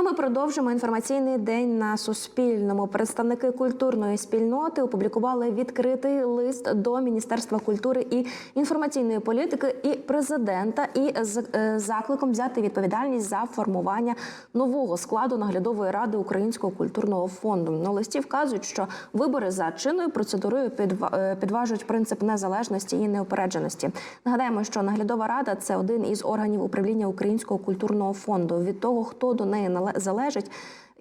А ми продовжимо інформаційний день на Суспільному. Представники культурної спільноти опублікували відкритий лист до Міністерства культури і інформаційної політики і президента, і з е, закликом взяти відповідальність за формування нового складу наглядової ради Українського культурного фонду. На листі вказують, що вибори за чинною процедурою е, підважують принцип незалежності і неупередженості. Нагадаємо, що наглядова рада це один із органів управління Українського культурного фонду. Від того, хто до неї нале- залежить.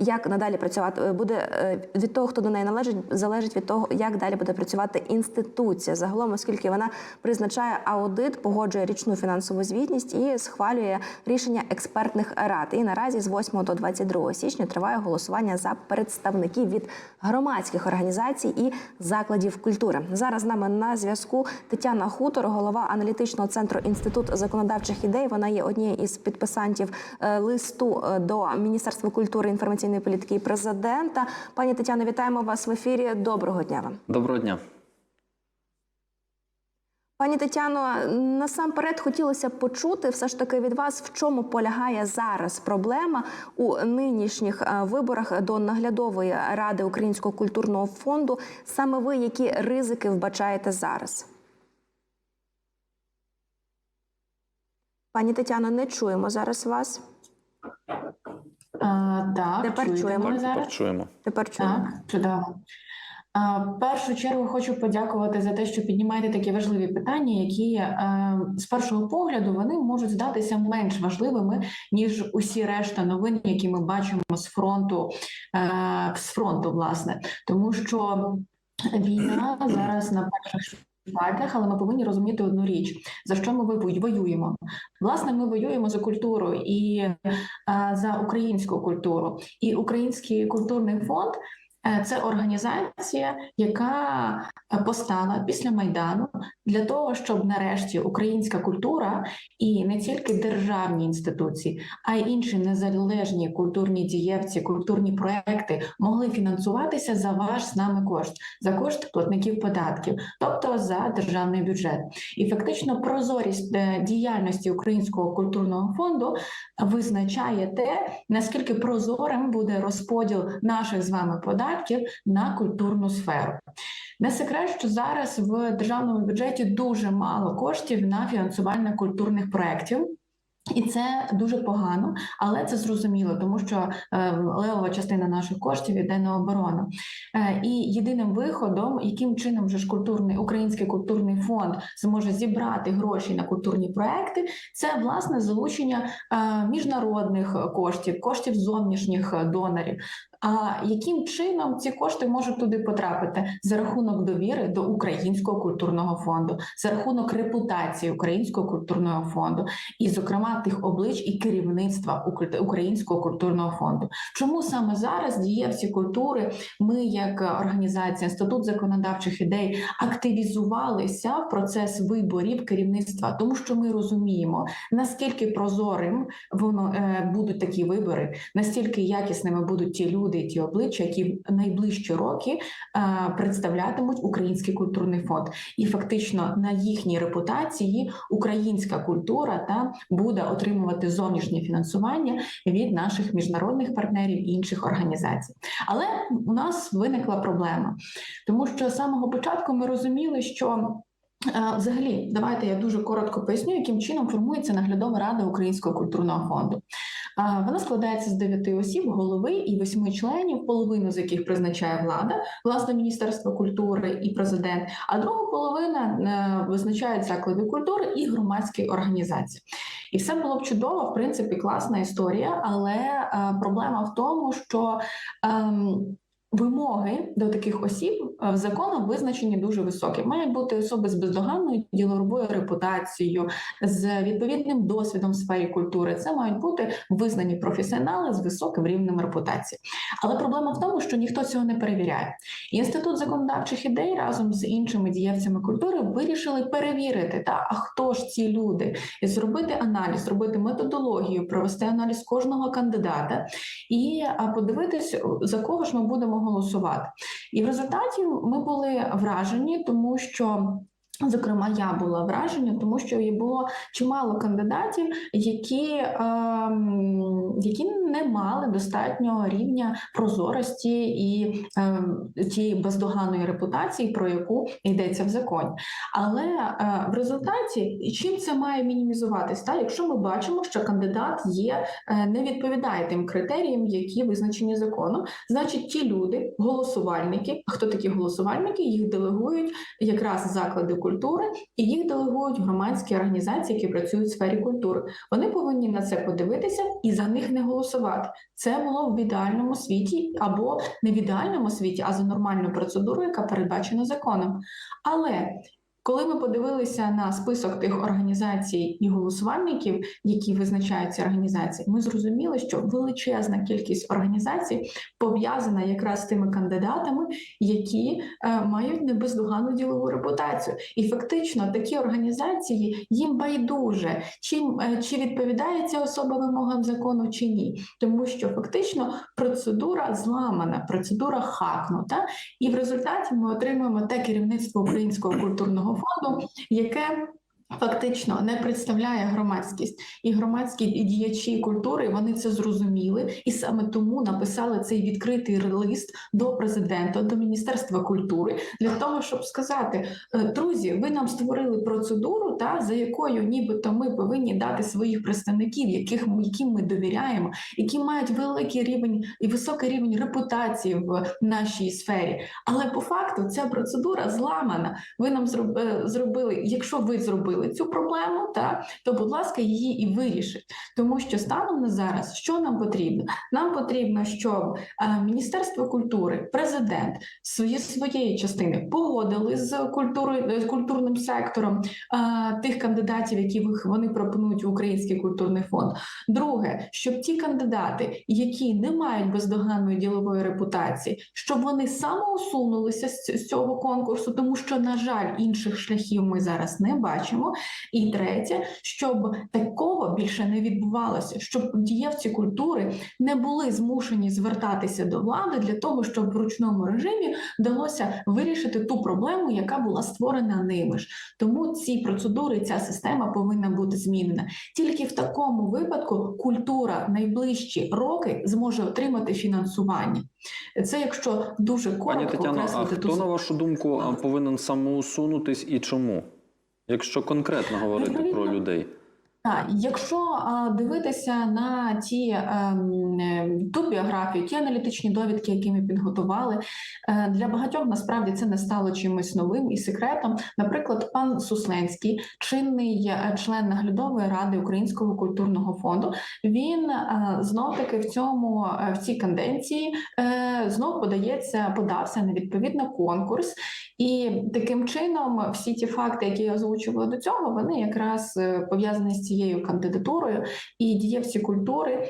Як надалі працювати е, буде е, від того, хто до неї належить, залежить від того, як далі буде працювати інституція. Загалом, оскільки вона призначає аудит, погоджує річну фінансову звітність і схвалює рішення експертних рад. І наразі з 8 до 22 січня триває голосування за представників від громадських організацій і закладів культури. Зараз з нами на зв'язку Тетяна Хутор, голова аналітичного центру інститут законодавчих ідей. Вона є однією із підписантів е, листу до Міністерства культури, інформаційної політики і президента. Пані Тетяно, вітаємо вас в ефірі. Доброго дня вам. Доброго дня. Пані Тетяно, насамперед хотілося б почути все ж таки від вас, в чому полягає зараз проблема у нинішніх е, виборах до наглядової ради Українського культурного фонду. Саме ви які ризики вбачаєте зараз? Пані Тетяно, не чуємо зараз вас. А, так, Тепер чуєте чуємо. мене Так, зараз? тепер чуємо. Тепер чуємо. Так, чудово. А, В першу чергу хочу подякувати за те, що піднімаєте такі важливі питання, які е, з першого погляду вони можуть здатися менш важливими ніж усі решта новин, які ми бачимо з фронту, е, з фронту, власне, тому що війна зараз на перших шпальтах, але ми повинні розуміти одну річ: за що ми вою- воюємо. Власне, ми воюємо за культуру і е, за українську культуру. І Український культурний фонд це організація, яка е, постала після майдану для того, щоб нарешті українська культура і не тільки державні інституції, а й інші незалежні культурні дієвці, культурні проекти могли фінансуватися за ваш з нами кошт, за кошт платників податків, тобто за державний бюджет. І фактично прозорість е, діяльності Українського культурного фонду визначає те, наскільки прозорим буде розподіл наших з вами податків на культурну сферу. Не секрет, що зараз в державному бюджеті дуже мало коштів на фінансування культурних проєктів. І це дуже погано, але це зрозуміло, тому що е, левова частина наших коштів йде на оборону. Е, і єдиним виходом, яким чином вже ж культурний український культурний фонд зможе зібрати гроші на культурні проекти, це власне залучення е, міжнародних коштів, коштів зовнішніх донорів. А яким чином ці кошти можуть туди потрапити за рахунок довіри до українського культурного фонду, за рахунок репутації українського культурного фонду, і, зокрема, тих облич і керівництва Укр- українського культурного фонду? Чому саме зараз дієвці культури, ми, як організація інститут законодавчих ідей, активізувалися в процес виборів керівництва, тому що ми розуміємо, наскільки прозорим воно е, будуть такі вибори, настільки якісними будуть ті люди, і ті обличчя, які найближчі роки е, представлятимуть український культурний фонд, і фактично на їхній репутації українська культура та буде отримувати зовнішнє фінансування від наших міжнародних партнерів і інших організацій. Але у нас виникла проблема, тому що з самого початку ми розуміли, що Взагалі, давайте я дуже коротко поясню, яким чином формується наглядова рада Українського культурного фонду. Вона складається з дев'яти осіб, голови і восьми членів, половину з яких призначає влада, власне, Міністерство культури і президент, а друга половина е, визначають заклади культури і громадські організації. І все було б чудово, в принципі, класна історія, але е, проблема в тому, що ем, Вимоги до таких осіб е, в законом визначені дуже високі. Мають бути особи з бездоганною діловою репутацією, з відповідним досвідом в сфері культури. Це мають бути визнані професіонали з високим рівнем репутації. Але проблема в тому, що ніхто цього не перевіряє. Інститут законодавчих ідей разом з іншими дієвцями культури вирішили перевірити, та а хто ж ці люди, і зробити аналіз, зробити методологію, провести аналіз кожного кандидата і подивитись, за кого ж ми будемо голосувати. І в результаті ми були вражені, тому що Зокрема, я була вражена, тому що було чимало кандидатів, які, ем, які не мали достатнього рівня прозорості і ем, тієї бездоганної репутації, про яку йдеться в законі. Але е, в результаті чим це має мінімізуватись? Та якщо ми бачимо, що кандидат є е, не відповідає тим критеріям, які визначені законом, значить ті люди, голосувальники, хто такі голосувальники, їх делегують якраз заклади культури, і їх делегують громадські організації, які працюють в сфері культури. Вони повинні на це подивитися і за них не голосувати. Це було в ідеальному світі або не в ідеальному світі, а за нормальною процедурою, яка передбачена законом. Але коли ми подивилися на список тих організацій і голосувальників, які визначають ці організації, ми зрозуміли, що величезна кількість організацій пов'язана якраз з тими кандидатами, які е, мають небездоганну ділову репутацію. І фактично такі організації їм байдуже, чим е, чи відповідає ця особа вимогам закону чи ні, тому що фактично процедура зламана, процедура хакнута, і в результаті ми отримуємо те керівництво Українського культурного фонду, яке Фактично не представляє громадськість і громадські діячі культури. Вони це зрозуміли, і саме тому написали цей відкритий лист до президента, до міністерства культури для того, щоб сказати: «Е, друзі, ви нам створили процедуру, та за якою нібито ми повинні дати своїх представників, яких яким ми довіряємо, які мають великий рівень і високий рівень репутації в нашій сфері. Але по факту ця процедура зламана. Ви нам зроб- зробили, якщо ви зробили цю проблему, та то будь ласка, її і вирішить. Тому що станом на зараз, що нам потрібно? Нам потрібно, щоб е, Міністерство культури, президент свої своєї частини погодили з культурою з культурним сектором е, тих кандидатів, які вони пропонують в Український культурний фонд. Друге, щоб ті кандидати, які не мають бездоганної ділової репутації, щоб вони самоусунулися з цього конкурсу, тому що, на жаль, інших шляхів ми зараз не бачимо. І третє, щоб такого більше не відбувалося, щоб дієвці культури не були змушені звертатися до влади для того, щоб в ручному режимі вдалося вирішити ту проблему, яка була створена ними ж. Тому ці процедури, ця система повинна бути змінена. Тільки в такому випадку культура найближчі роки зможе отримати фінансування. Це якщо дуже Пані коротко Тетяно, а окреслити ту хто на вашу думку повинен самоусунутись і чому? Якщо конкретно говорити про людей. Так, якщо а, дивитися на ті ем, е, ту біографію, ті аналітичні довідки, які ми підготували, е, для багатьох насправді це не стало чимось новим і секретом. Наприклад, пан Сусленський, чинний е, член наглядової ради Українського культурного фонду, він е, знов таки в цьому в цій канденції е, знов подається, подався на відповідно конкурс. І таким чином всі ті факти, які я озвучувала до цього, вони якраз е, пов'язані з цією кандидатурою, і дієвці культури е,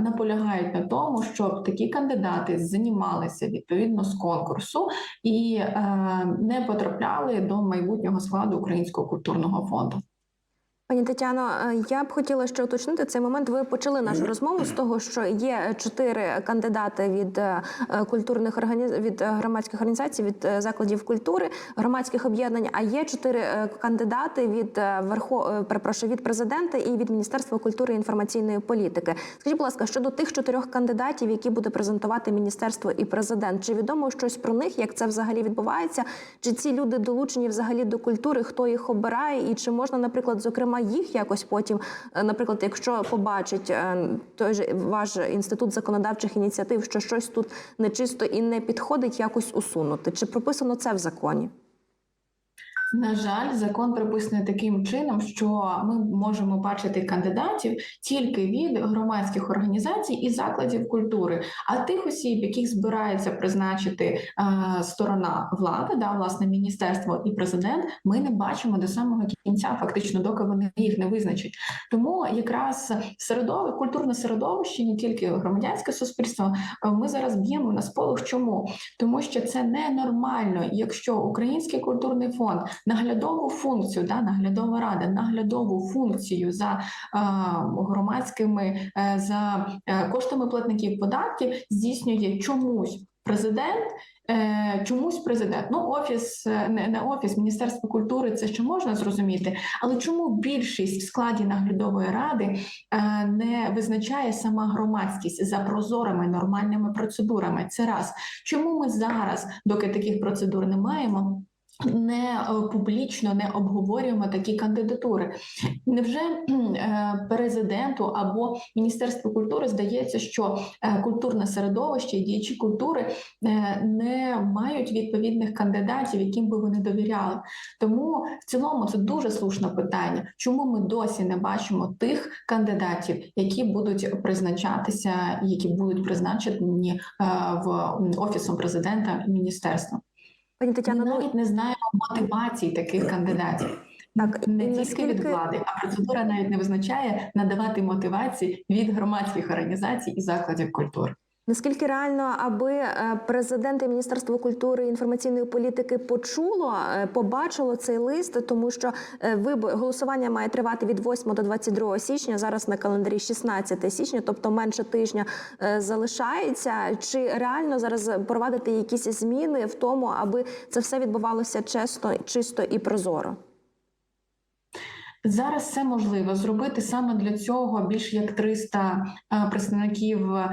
наполягають на тому, щоб такі кандидати займалися відповідно з конкурсу і е, не потрапляли до майбутнього складу Українського культурного фонду. Пані Тетяно, е, я б хотіла ще уточнити цей момент. Ви почали нашу розмову з того, що є чотири кандидати від е, культурних організ... від е, громадських організацій, від закладів культури, громадських об'єднань. А є чотири кандидати від верхо... перепрошую, від президента і від Міністерства культури і інформаційної політики. Скажіть, будь ласка, щодо тих чотирьох кандидатів, які буде презентувати міністерство і президент, чи відомо щось про них, як це взагалі відбувається? Чи ці люди долучені взагалі до культури? Хто їх обирає, і чи можна, наприклад, зокрема їх якось потім, е, наприклад, якщо побачить е, той же ваш інститут законодавчих ініціатив, що щось тут нечисто і не підходить, якось усунути? Чи прописано це в законі? На жаль, закон прописаний таким чином, що ми можемо бачити кандидатів тільки від громадських організацій і закладів культури. А тих осіб, яких збирається призначити е, сторона влади, да, власне, міністерство і президент, ми не бачимо до самого кінця, фактично, доки вони їх не визначать. Тому якраз середовище, культурне середовище, не тільки громадянське суспільство, е, ми зараз б'ємо на сполох. Чому? Тому що це ненормально, якщо Український культурний фонд наглядову функцію, да, наглядова рада, наглядову функцію за громадськими е, за е, коштами платників податків здійснює чомусь президент. е, чомусь президент. Ну, офіс, не, не офіс, Міністерство культури це ще можна зрозуміти, але чому більшість в складі наглядової ради не визначає сама громадськість за прозорими нормальними процедурами? Це раз. Чому ми зараз, доки таких процедур не маємо? Не е, публічно не обговорюємо такі кандидатури. Невже е, президенту або Міністерству культури здається, що е, культурне середовище і діячі культури не мають відповідних кандидатів, яким би вони довіряли? Тому в цілому це дуже слушне питання. Чому ми досі не бачимо тих кандидатів, які будуть призначатися, які будуть призначені в офісом президента міністерства? Пані Ми Тетяно, ну навіть не знаємо мотивації таких кандидатів. так Не тільки наскільки від влади, а процедура навіть не визначає надавати мотивації від громадських організацій і закладів культури. Наскільки реально, аби е, президент і Міністерство культури і інформаційної політики почуло, е, побачило цей лист, тому що е, вибо- голосування має тривати від 8 до 22 січня. Зараз на календарі 16 січня, тобто менше тижня залишається. Чи реально зараз провадити якісь зміни в тому, аби це все відбувалося чесно, чисто і прозоро? Зараз це можливо зробити саме для цього більш як 300 е, представників е,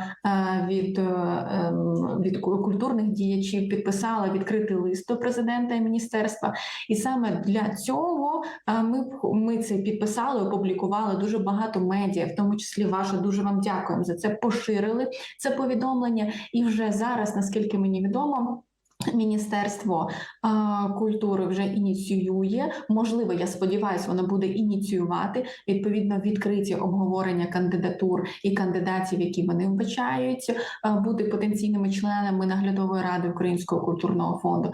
від, е, ем, від культурних діячів підписали відкритий лист до президента і міністерства. І саме для цього ми ми це підписали, опублікували дуже багато медіа, в тому числі ваша. Дуже вам дякуємо за це. Поширили це повідомлення. І вже зараз, наскільки мені відомо. Міністерство культури вже ініціює. Можливо, я сподіваюся, воно буде ініціювати відповідно відкриті обговорення кандидатур і кандидатів, які вони вбачають, бути потенційними членами наглядової ради Українського культурного фонду.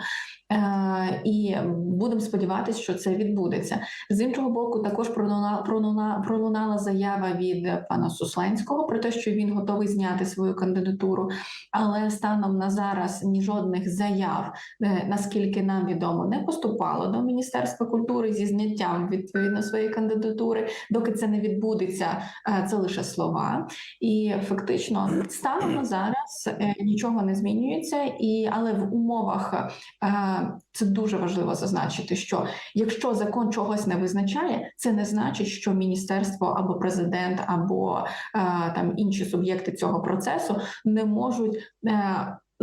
Е, І будемо сподіватися, що це відбудеться. З іншого боку, також пролуна- пролуна- пролунала заява від пана Сусленського про те, що він готовий зняти свою кандидатуру. Але станом на зараз ні жодних заяв, е, наскільки нам відомо, не поступало до Міністерства культури зі зняттям відповідно своєї кандидатури. Доки це не відбудеться, е, це лише слова. І фактично, станом зараз е, нічого не змінюється. І але в умовах це дуже важливо зазначити, що якщо закон чогось не визначає, це не значить, що міністерство або президент, або там інші суб'єкти цього процесу не можуть.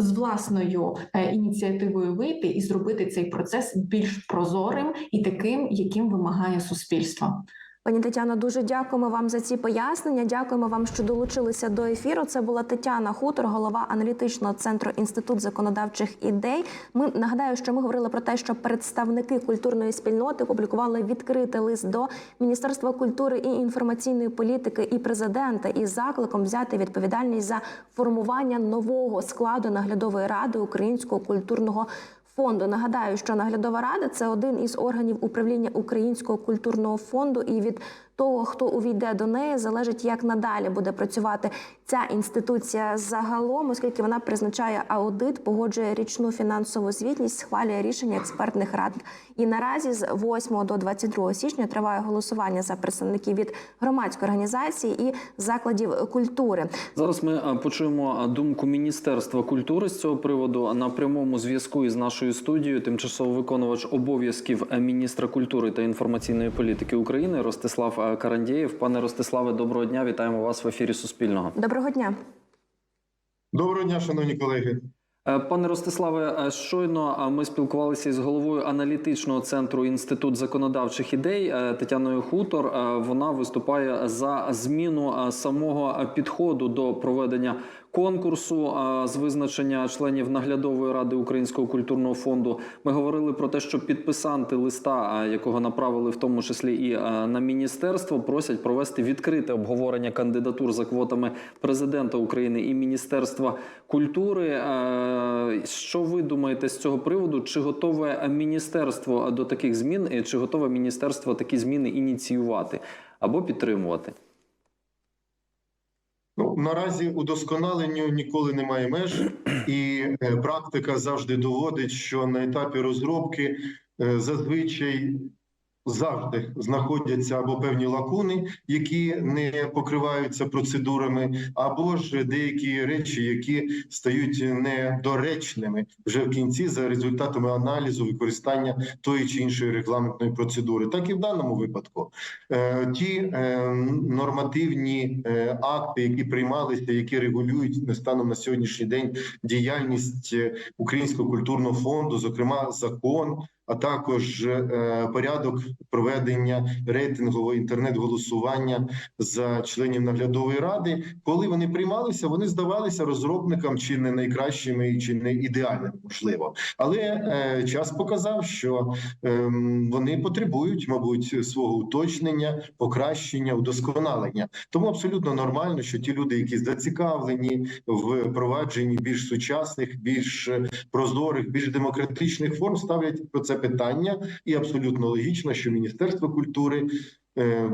З власною е, ініціативою вийти і зробити цей процес більш прозорим і таким, яким вимагає суспільство. Пані Тетяно, дуже дякуємо вам за ці пояснення. Дякуємо вам, що долучилися до ефіру. Це була Тетяна Хутор, голова аналітичного центру Інститут законодавчих ідей. Ми нагадаю, що ми говорили про те, що представники культурної спільноти публікували відкритий лист до Міністерства культури і інформаційної політики і президента із закликом взяти відповідальність за формування нового складу наглядової ради Українського культурного фонду. Нагадаю, що наглядова рада це один із органів управління Українського культурного фонду, і від того, хто увійде до неї, залежить, як надалі буде працювати ця інституція загалом, оскільки вона призначає аудит, погоджує річну фінансову звітність, схвалює рішення експертних рад. І наразі з 8 до 22 січня триває голосування за представників від громадської організації і закладів культури. Зараз ми е, почуємо е, думку Міністерства культури з цього приводу на прямому зв'язку із нашою студією. Тимчасово виконувач обов'язків е, міністра культури та інформаційної політики України Ростислав Карандєєв. Пане Ростиславе, доброго дня! Вітаємо вас в ефірі Суспільного. Доброго дня. Доброго дня, шановні колеги. Е, Пане Ростиславе, е, щойно ми спілкувалися із головою аналітичного центру Інститут законодавчих ідей е, Тетяною Хутор. Вона виступає за зміну самого підходу до проведення конкурсу з визначення членів наглядової ради Українського культурного фонду. Ми говорили про те, що підписанти листа, якого направили в тому числі і на міністерство, просять провести відкрите обговорення кандидатур за квотами президента України і Міністерства культури. Що ви думаєте з цього приводу? Чи готове міністерство до таких змін, чи готове міністерство такі зміни ініціювати або підтримувати? Ну наразі удосконаленню ніколи немає меж, і е, практика завжди доводить, що на етапі розробки е, зазвичай завжди знаходяться або певні лакуни, які не покриваються процедурами, або ж деякі речі, які стають недоречними вже в кінці за результатами аналізу використання тої чи іншої регламентної процедури. Так і в даному випадку Е, ті е, нормативні е, акти, які приймалися, які регулюють станом на сьогоднішній день діяльність Українського культурного фонду, зокрема закон, а також е, порядок проведення рейтингового інтернет-голосування за членів наглядової ради. Коли вони приймалися, вони здавалися розробникам чи не найкращими, чи не ідеальними, можливо. Але е, час показав, що ем, вони потребують, мабуть, свого уточнення, покращення, удосконалення. Тому абсолютно нормально, що ті люди, які зацікавлені в впровадженні більш сучасних, більш е, прозорих, більш демократичних форм, ставлять про це питання, і абсолютно логічно, що Міністерство культури. Е,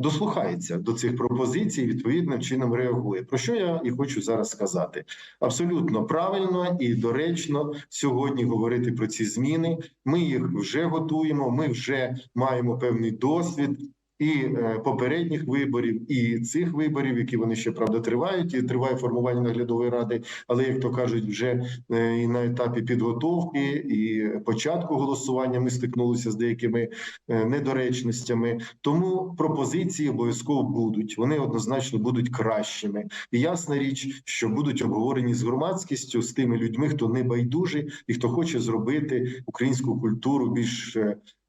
Дослухається до цих пропозицій, відповідним чином реагує. Про що я і хочу зараз сказати? Абсолютно правильно і доречно сьогодні говорити про ці зміни. Ми їх вже готуємо. Ми вже маємо певний досвід і е, попередніх виборів, і цих виборів, які вони ще правда тривають, і триває формування наглядової ради. Але як то кажуть, вже е, і на етапі підготовки і початку голосування ми стикнулися з деякими е, недоречностями. Тому пропозиції обов'язково будуть. Вони однозначно будуть кращими. І ясна річ, що будуть обговорені з громадськістю, з тими людьми, хто не байдужий і хто хоче зробити українську культуру більш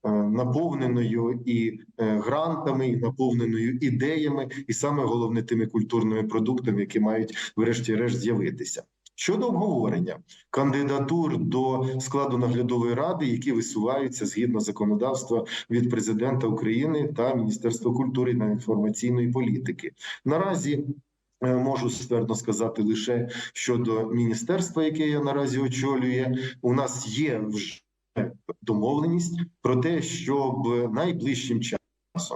наповненою і е, грантами, і наповненою ідеями, і саме головне тими культурними продуктами, які мають врешті-решт з'явитися. Щодо обговорення кандидатур до складу наглядової ради, які висуваються згідно законодавства від президента України та Міністерства культури та інформаційної політики, наразі е, можу ствердно сказати лише щодо міністерства, яке я наразі очолює. У нас є вже домовленість про те, щоб найближчим часом.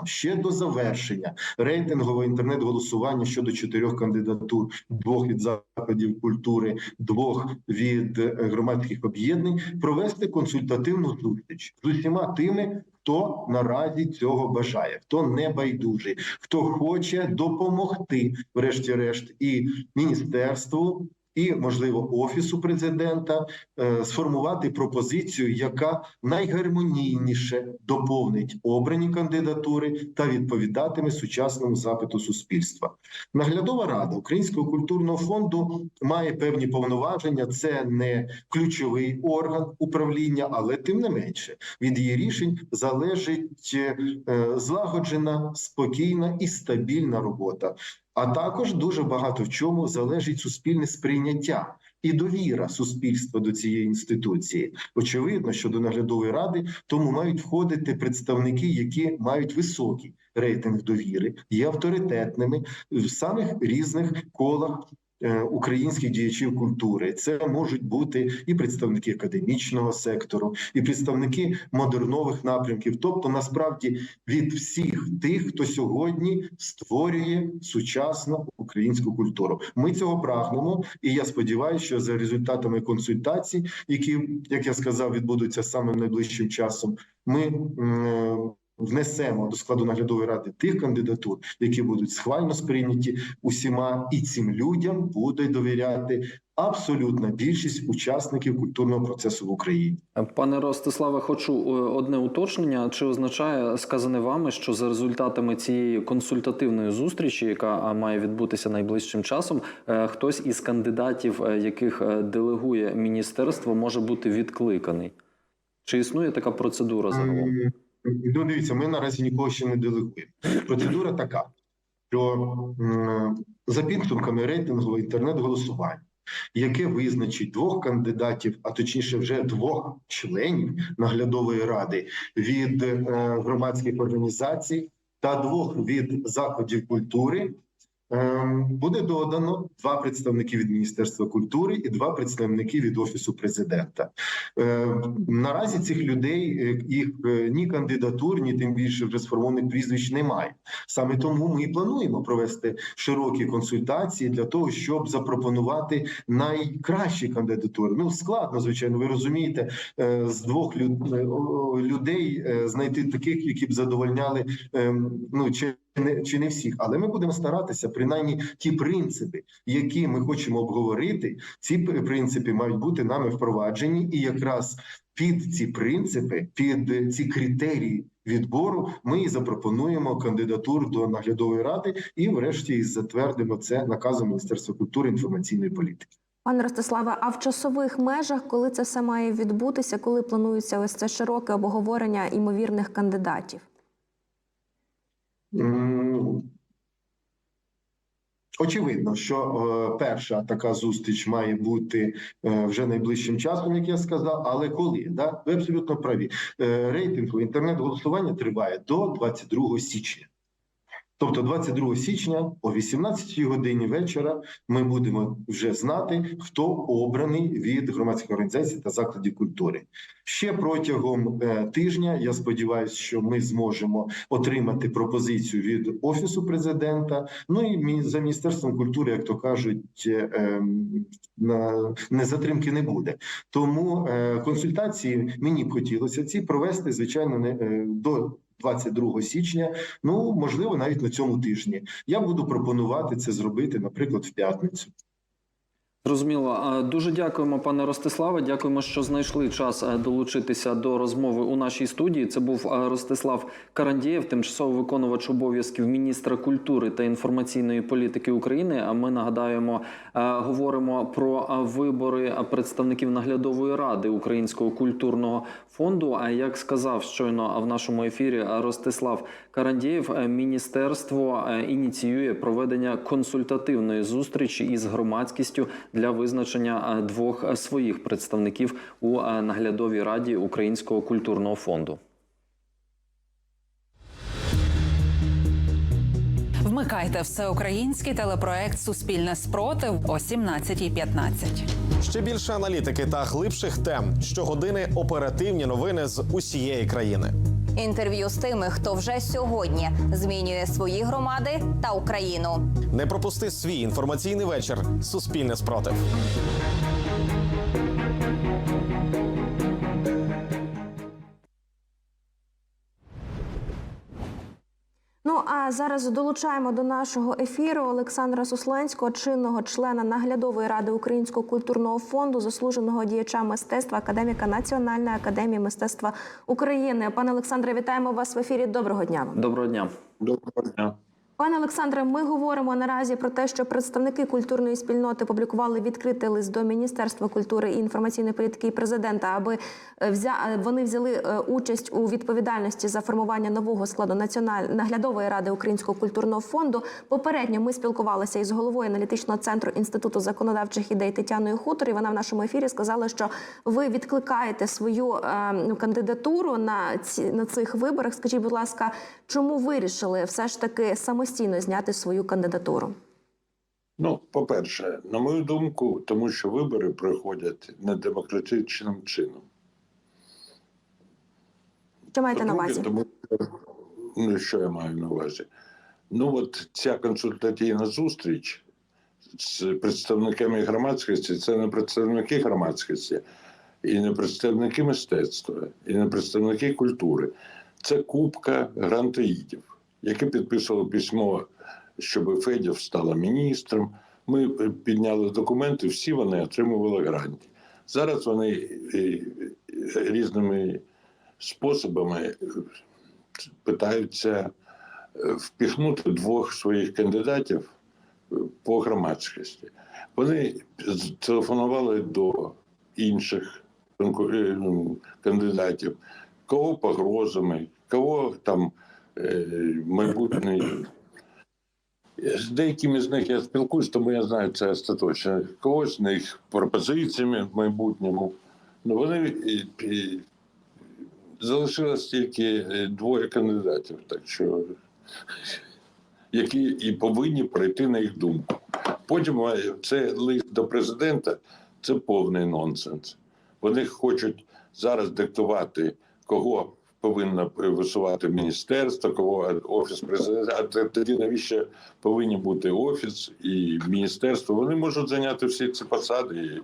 Ще до завершення рейтингового інтернет-голосування щодо чотирьох кандидатур: двох від закладів культури, двох від е, громадських об'єднань, провести консультативну зустріч з усіма тими, хто наразі цього бажає, хто не байдужий, хто хоче допомогти, врешті-решт, і міністерству. І можливо офісу президента е, сформувати пропозицію, яка найгармонійніше доповнить обрані кандидатури та відповідатиме сучасному запиту суспільства. Наглядова рада Українського культурного фонду має певні повноваження. Це не ключовий орган управління, але тим не менше від її рішень залежить е, злагоджена, спокійна і стабільна робота. А також дуже багато в чому залежить суспільне сприйняття і довіра суспільства до цієї інституції. Очевидно, що до наглядової ради тому мають входити представники, які мають високий рейтинг довіри, є авторитетними в самих різних колах. Е, Українських діячів культури це можуть бути і представники академічного сектору, і представники модернових напрямків, тобто насправді від всіх тих, хто сьогодні створює сучасну українську культуру. Ми цього прагнемо, і я сподіваюся, що за результатами консультацій, які як я сказав, відбудуться саме найближчим часом, ми м, внесемо до складу наглядової ради тих кандидатур, які будуть схвально сприйняті усіма, і цим людям буде довіряти абсолютна більшість учасників культурного процесу в Україні. Пане Ростиславе, хочу е, одне уточнення. Чи означає сказане вами, що за результатами цієї консультативної зустрічі, яка має відбутися найближчим часом, е, хтось із кандидатів, е, яких делегує міністерство, може бути відкликаний? Чи існує така процедура загалом? Ну, дивіться, ми наразі нікого ще не делегуємо. Процедура така, що за підсумками рейтингового інтернет-голосування, яке визначить двох кандидатів, а точніше, вже двох членів наглядової ради від е, громадських організацій та двох від закладів культури. Ем, буде додано два представники від Міністерства культури і два представники від Офісу президента. Е, Наразі цих людей е, їх е, ні кандидатур, ні тим більше вже сформованих прізвищ немає. Саме тому ми і плануємо провести широкі консультації для того, щоб запропонувати найкращі кандидатури. Ну складно, звичайно, ви розумієте, з двох людей знайти таких, які б задовольняли ем, ну чи не чи не всіх, але ми будемо старатися, принаймні ті принципи, які ми хочемо обговорити, ці принципи мають бути нами впроваджені, і якраз під ці принципи, під ці критерії відбору, ми і запропонуємо кандидатур до наглядової ради, і, врешті, затвердимо це наказом Міністерства культури інформаційної політики. Пане Ростиславе, а в часових межах, коли це все має відбутися, коли планується ось це широке обговорення імовірних кандидатів? Очевидно, що е, перша така зустріч має бути е, вже найближчим часом, як я сказав. Але коли да ви абсолютно праві. Е, рейтингове інтернет-голосування триває до 22 січня. Тобто, 22 січня о 18 годині вечора ми будемо вже знати, хто обраний від громадських організацій та закладів культури. Ще протягом е, тижня я сподіваюся, що ми зможемо отримати пропозицію від офісу президента. Ну і за міністерством культури, як то кажуть, е, ем, не затримки не буде. Тому е, консультації мені б хотілося ці провести звичайно не до. 22 січня, ну можливо, навіть на цьому тижні. Я буду пропонувати це зробити, наприклад, в п'ятницю. Зрозуміло. Дуже дякуємо, пане Ростиславе. Дякуємо, що знайшли час е, долучитися до розмови у нашій студії. Це був е, Ростислав Карандєєв, тимчасовий виконувач обов'язків міністра культури та інформаційної політики України. А ми нагадаємо, е, говоримо про вибори представників наглядової ради Українського культурного фонду. А як сказав щойно в нашому ефірі Ростислав Карандєєв, е, міністерство ініціює проведення консультативної зустрічі із громадськістю для визначення е, двох е, своїх представників у е, наглядовій раді Українського культурного фонду. Вмикайте всеукраїнський телепроект Суспільне спротив о 17.15. Ще більше аналітики та глибших тем. Щогодини оперативні новини з усієї країни. Інтерв'ю з тими, хто вже сьогодні змінює свої громади та Україну. Не пропусти свій інформаційний вечір. Суспільне спротив. Ну а зараз долучаємо до нашого ефіру Олександра Сусленського, чинного члена наглядової ради Українського культурного фонду, заслуженого діяча мистецтва, академіка Національної академії мистецтва України. Пане Олександре, вітаємо вас в ефірі. Доброго дня. Доброго дня. Доброго дня. Пане Олександре, ми говоримо наразі про те, що представники культурної спільноти публікували відкритий лист до Міністерства культури і інформаційної політики і президента, аби е, взя... е, вони взяли е, участь у відповідальності за формування нового складу національ... наглядової ради Українського культурного фонду. Попередньо ми спілкувалися із головою аналітичного центру інституту законодавчих ідей Тетяною Хутор. І вона в нашому ефірі сказала, що ви відкликаєте свою е, кандидатуру на ці на цих виборах. Скажіть, будь ласка, чому вирішили все ж таки самостійно зняти свою кандидатуру? Ну, по-перше, на мою думку, тому що вибори проходять недемократичним чином. Що маєте на увазі? Тому, ну, що я маю на увазі? Ну, от ця консультативна зустріч з представниками громадськості це не представники громадськості, і не представники мистецтва, і не представники культури. Це купка грантоїдів, які підписували письмо, щоб Федів стала міністром. Ми підняли документи, всі вони отримували гранти. Зараз вони е, різними способами е, питаються е, впіхнути двох своїх кандидатів е, по громадськості. Вони телефонували до інших е, ну, кандидатів, кого погрозами, кого там е, майбутній. З деякими з них я спілкуюсь, тому я знаю це остаточно. Когось з них пропозиціями в майбутньому. Ну вони і, залишилось тільки е, двоє кандидатів. Так що які і повинні пройти на їх думку. Потім е, це лист до президента це повний нонсенс. Вони хочуть зараз диктувати, кого повинно висувати міністерство, кого офіс президента. А тоді навіщо повинні бути офіс і міністерство? Вони можуть зайняти всі ці посади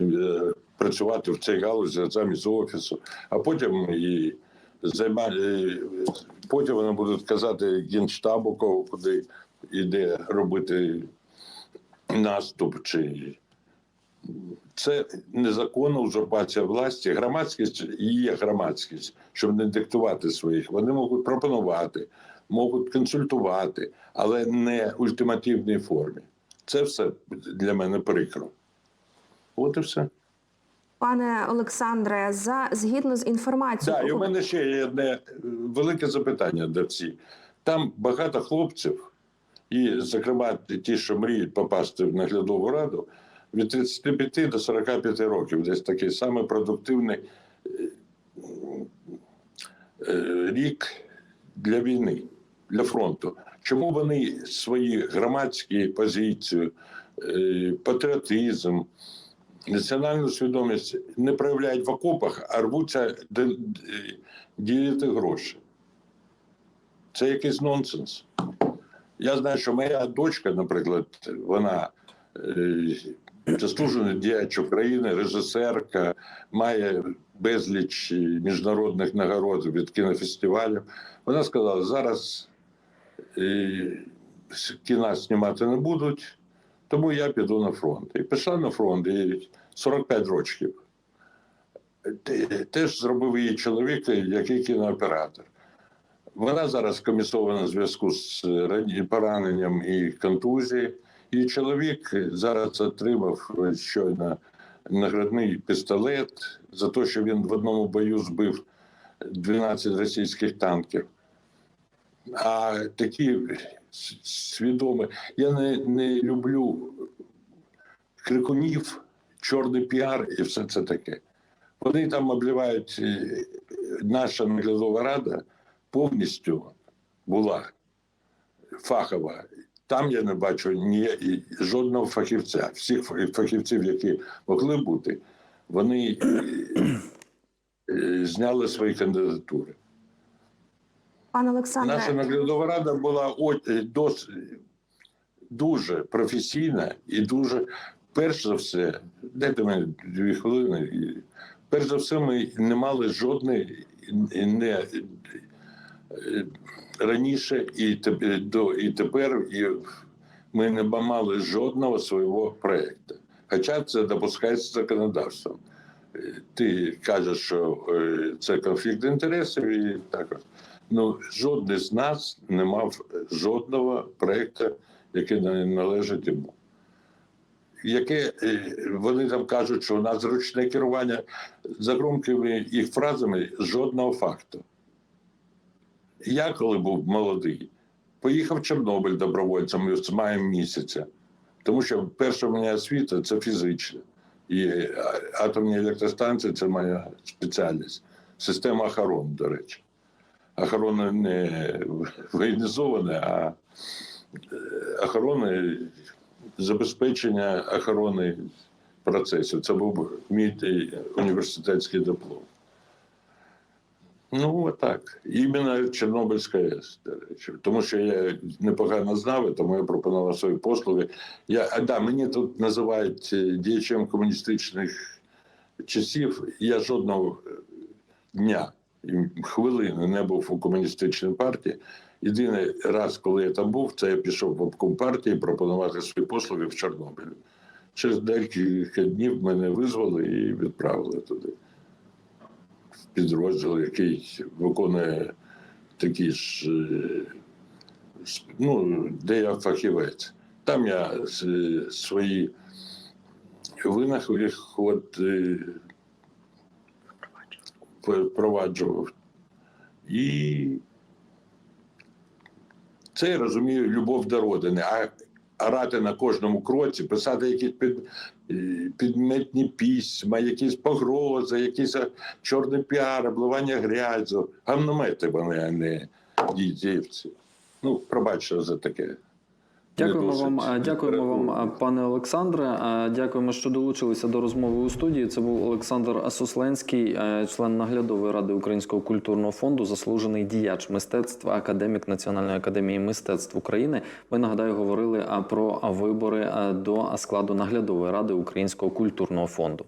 і е, працювати в цій галузі замість офісу, а потім і займа... е, потім вони будуть казати генштабу, кого куди іде робити наступ чи це незаконна узурпація власті. Громадськість і є громадськість, щоб не диктувати своїх. Вони можуть пропонувати, можуть консультувати, але не в ультимативній формі. Це все для мене прикро. От і все. Пане Олександре, за згідно з інформацією, Так, і в мене ще є одне велике запитання до всіх. Там багато хлопців, і, зокрема, ті, що мріють попасти в наглядову раду, від 35 до 45 років, десь такий самий продуктивний е, е, рік для війни, для фронту. Чому вони свої громадські позиції, е, патріотизм, національну свідомість не проявляють в окопах, а рвуться ділити гроші. Це якийсь нонсенс. Я знаю, що моя дочка, наприклад, вона заслужений діяч України, режисерка, має безліч міжнародних нагород від кінофестивалів. Вона сказала, зараз е, кіна знімати не будуть, тому я піду на фронт. І пішла на фронт, і 45 років. Теж зробив її чоловік, який кінооператор. Вона зараз комісована в зв'язку з пораненням і контузією. І чоловік зараз отримав щойно наградний пістолет за те, що він в одному бою збив 12 російських танків. А такі свідомі. Я не, не люблю крикунів, чорний піар і все це таке. Вони там обливають е, наша наглядова рада повністю була фахова. Там я не бачу ні жодного фахівця. Всіх фахівців, які могли бути, вони е, е, зняли свої кандидатури. пане Олександре, Наша наглядова рада була е, дуже професійна і дуже, перш за все, дайте мені дві хвилини. Перш за все, ми не мали жодної не раніше і тепер, до, і тепер і ми не мали жодного свого проєкту. Хоча це допускається законодавством. Е, Ти кажеш, що е, це конфлікт інтересів і так. Ну, жоден з нас не мав жодного проєкту, який належить йому. Яке е, вони там кажуть, що у нас зручне керування за громкими їх фразами жодного факту. Я, коли був молодий, поїхав в Чорнобиль добровольцем з маєм місяця, тому що перша моя освіта це фізична. І атомні електростанції це моя спеціальність. Система охорони, до речі. Охорона не воєнізована, а е, охорона забезпечення охорони процесів. Це був мій е, університетський диплом. Ну, отак. Іменно Чорнобильська до речі. Тому що я непогано знав, тому я пропонував свої послуги. Я, а да, мені тут називають е, діячем комуністичних часів. Я жодного е, дня, хвилини не був у комуністичній партії. Єдиний раз, коли я там був, це я пішов в обком партії пропонувати свої послуги в Чорнобилі. Через декілька днів мене визвали і відправили туди підрозділ, який виконує такі ж, е, ну, де я фахівець. Там я с- свої винаходи от, е, впроваджував. І це я розумію любов до родини. А орати на кожному кроці, писати якісь під, підметні письма, якісь погрози, якісь е, чорний піар, обливання грязю. Гамномети вони, а не дієвці. Ну, пробачте за таке. Дякуємо вам, е, дякуємо вам, е, пане Олександре. Е, Дякуємо, що долучилися до розмови у студії. Це був Олександр Сосленський, е, член наглядової ради Українського культурного фонду, заслужений діяч мистецтва, академік Національної академії мистецтв України. Ми нагадаю, говорили е, про вибори е, до складу наглядової ради Українського культурного фонду.